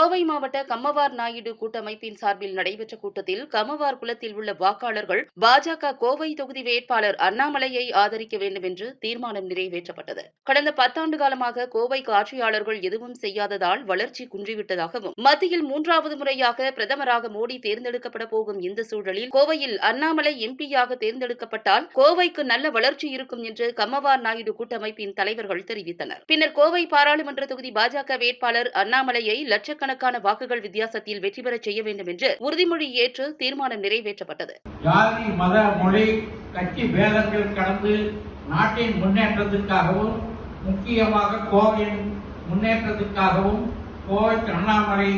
கோவை மாவட்ட கம்மவார் நாயுடு கூட்டமைப்பின் சார்பில் நடைபெற்ற கூட்டத்தில் கம்மவார் குலத்தில் உள்ள வாக்காளர்கள் பாஜக கோவை தொகுதி வேட்பாளர் அண்ணாமலையை ஆதரிக்க வேண்டும் என்று தீர்மானம் நிறைவேற்றப்பட்டது. கடந்த பத்தாண்டு காலமாக கோவைக்கு ஆட்சியாளர்கள் எதுவும் செய்யாததால் வளர்ச்சி குன்றிவிட்டதாகவும் மத்தியில் மூன்றாவது முறையாக பிரதமராக மோடி தேர்ந்தெடுக்கப்பட போகும் இந்த சூழலில் கோவையில் அண்ணாமலை எம்பியாக தேர்ந்தெடுக்கப்பட்டால் கோவைக்கு நல்ல வளர்ச்சி இருக்கும் என்று கம்மவார் நாயுடு கூட்டமைப்பின் தலைவர்கள் தெரிவித்தனர். பின்னர் கோவை பாராளுமன்ற தொகுதி பாஜக வேட்பாளர் அண்ணாமலையை லட்சக்கணக்கான வாக்குகள் வித்தியாசத்தில் வெற்றி பெறச் செய்ய வேண்டும் என்று உறுதிமொழி ஏற்று தீர்மானம் நிறைவேற்றப்பட்டது. ஜாதி மத மொழி கட்சி பேதங்கள் கடந்து நாட்டின் முன்னேற்றத்திற்காகவும் முக்கியமாக கோவையின் முன்னேற்றத்திற்காகவும் கோவைக்கு அண்ணாமலை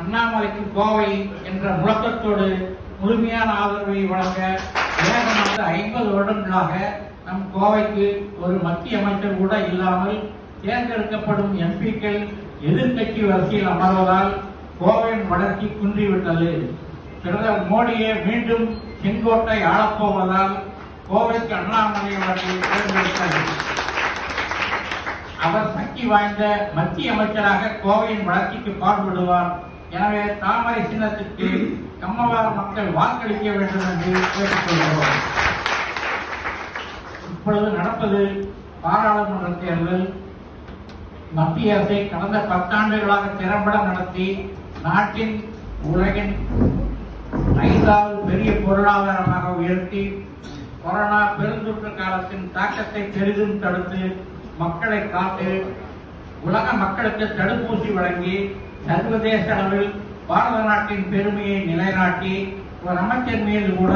அண்ணாமலைக்கு கோவை என்ற முழக்கத்தோடு முழுமையான ஆதரவை வழங்க ஏகமாக ஐம்பது வருடங்களாக நம் கோவைக்கு ஒரு மத்திய அமைச்சர் கூட இல்லாமல் தேர்ந்தெடுக்கப்படும் எம்பிக்கள் எதிர்கட்சி வரிசையில் அமர்வதால் கோவையின் வளர்ச்சி குன்றிவிட்டது. பிரதமர் மோடியே மீண்டும் செங்கோட்டை ஆளப்போவதால் கோவைக்கு அண்ணாமலை அவர்கள் தேர்ந்தெடுத்தார் அவர் சக்தி வாய்ந்த மத்திய அமைச்சராக கோவையின் வளர்ச்சிக்கு பாடுபடுவார். எனவே தாமரை சின்னத்துக்கு கம்மவார மக்கள் வாக்களிக்க வேண்டும் என்று கேட்டுக்கொள்கிறோம். இப்பொழுது நடப்பது பாராளுமன்ற தேர்தல். மத்திய அரசை கடந்த பத்தாண்டுகளாக திறம்பட நடத்தி நாட்டின் உலகின் ஐந்தாவது பெரிய பொருளாதாரமாக உயர்த்தி கொரோனா பெருந்தொற்று காலத்தின் தாக்கத்தை பெரிதும் தடுத்து மக்களை காத்து உலக மக்களுக்கு தடுப்பூசி வழங்கி சர்வதேச அளவில் பாரத நாட்டின் பெருமையை நிலைநாட்டி ஒரு அமைச்சர் மீது கூட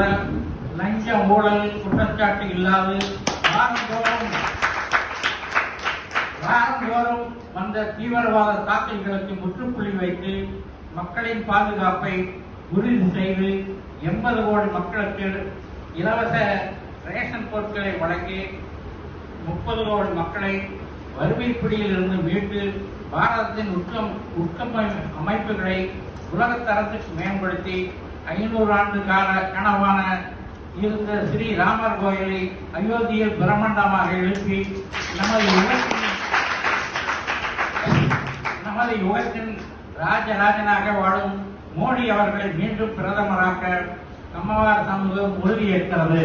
லஞ்ச ஊழல் குற்றச்சாட்டு இல்லாது வாரந்தோறும் வந்த தீவிரவாத தாக்கங்களுக்கு முற்றுப்புள்ளி வைத்து மக்களின் பாதுகாப்பை உறுதி செய்து எண்பது கோடி மக்களுக்கு இலவச ரேஷன் பொருட்களை வழங்கி முப்பது கோடி மக்களை வறுமை பிடியில் இருந்து மீட்டு பாரதத்தின் உட்கம் உட்கம் அமைப்புகளை உலகத்தரத்துக்கு மேம்படுத்தி ஐநூறு ஆண்டு கால கனவான இருந்த ஸ்ரீ ராமர் கோயிலை அயோத்தியில் பிரம்மாண்டமாக எழுப்பி நமது நமது யுகத்தின் ராஜராஜனாக வாழும் மோடி அவர்களை மீண்டும் பிரதமராக்க கம்மவார் சமூகம் உறுதியேற்கிறது.